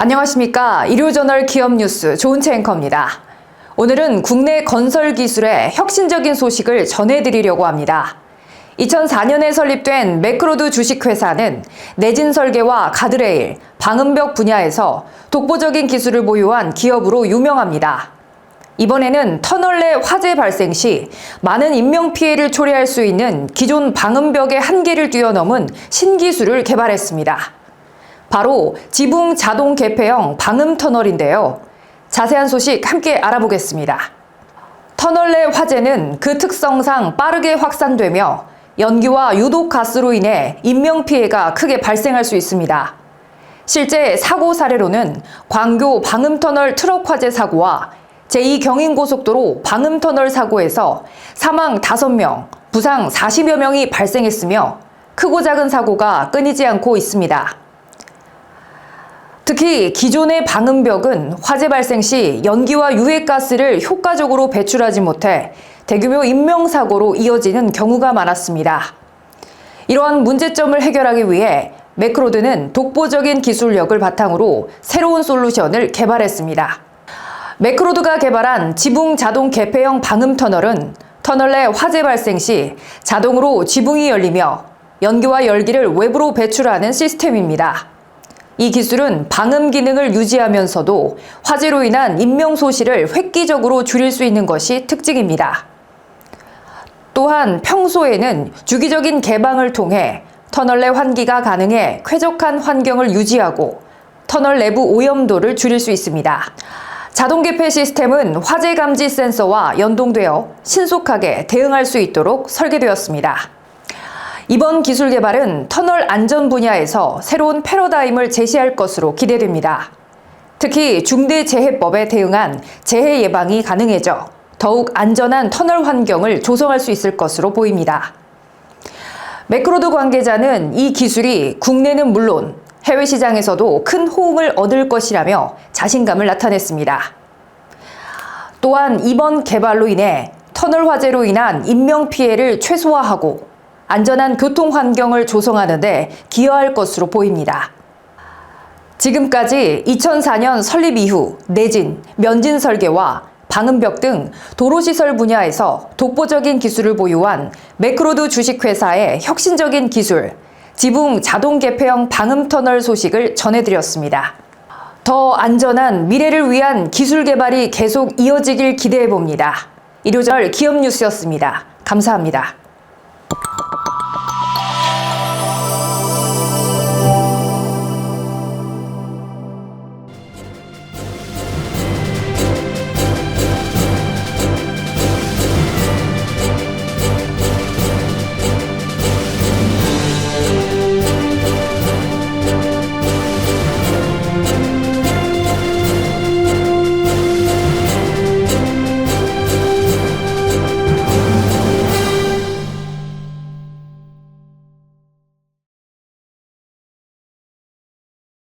안녕하십니까. 일요저널 기업뉴스 조은채 앵커입니다. 오늘은 국내 건설 기술의 혁신적인 소식을 전해드리려고 합니다. 2004년에 설립된 매크로드 주식회사는 내진 설계와 가드레일, 방음벽 분야에서 독보적인 기술을 보유한 기업으로 유명합니다. 이번에는 터널 내 화재 발생 시 많은 인명 피해를 초래할 수 있는 기존 방음벽의 한계를 뛰어넘은 신기술을 개발했습니다. 바로 지붕 자동 개폐형 방음 터널인데요. 자세한 소식 함께 알아보겠습니다. 터널 내 화재는 그 특성상 빠르게 확산되며 연기와 유독 가스로 인해 인명 피해가 크게 발생할 수 있습니다. 실제 사고 사례로는 광교 방음터널 트럭 화재 사고와 제2경인고속도로 방음터널 사고에서 사망 5명, 부상 40여 명이 발생했으며 크고 작은 사고가 끊이지 않고 있습니다. 특히 기존의 방음벽은 화재 발생 시 연기와 유해가스를 효과적으로 배출하지 못해 대규모 인명사고로 이어지는 경우가 많았습니다. 이러한 문제점을 해결하기 위해 매크로드는 독보적인 기술력을 바탕으로 새로운 솔루션을 개발했습니다. 매크로드가 개발한 지붕 자동 개폐형 방음 터널은 터널 내 화재 발생 시 자동으로 지붕이 열리며 연기와 열기를 외부로 배출하는 시스템입니다. 이 기술은 방음 기능을 유지하면서도 화재로 인한 인명 소실을 획기적으로 줄일 수 있는 것이 특징입니다. 또한 평소에는 주기적인 개방을 통해 터널 내 환기가 가능해 쾌적한 환경을 유지하고 터널 내부 오염도를 줄일 수 있습니다. 자동 개폐 시스템은 화재 감지 센서와 연동되어 신속하게 대응할 수 있도록 설계되었습니다. 이번 기술 개발은 터널 안전 분야에서 새로운 패러다임을 제시할 것으로 기대됩니다. 특히 중대재해법에 대응한 재해 예방이 가능해져 더욱 안전한 터널 환경을 조성할 수 있을 것으로 보입니다. 매크로드 관계자는 이 기술이 국내는 물론 해외 시장에서도 큰 호응을 얻을 것이라며 자신감을 나타냈습니다. 또한 이번 개발로 인해 터널 화재로 인한 인명 피해를 최소화하고 안전한 교통 환경을 조성하는데 기여할 것으로 보입니다. 지금까지 2004년 설립 이후 내진, 면진 설계와 방음벽 등 도로시설 분야에서 독보적인 기술을 보유한 매크로드 주식회사의 혁신적인 기술, 지붕 자동 개폐형 방음 터널 소식을 전해드렸습니다. 더 안전한 미래를 위한 기술 개발이 계속 이어지길 기대해 봅니다. 일요절 기업 뉴스였습니다. 감사합니다.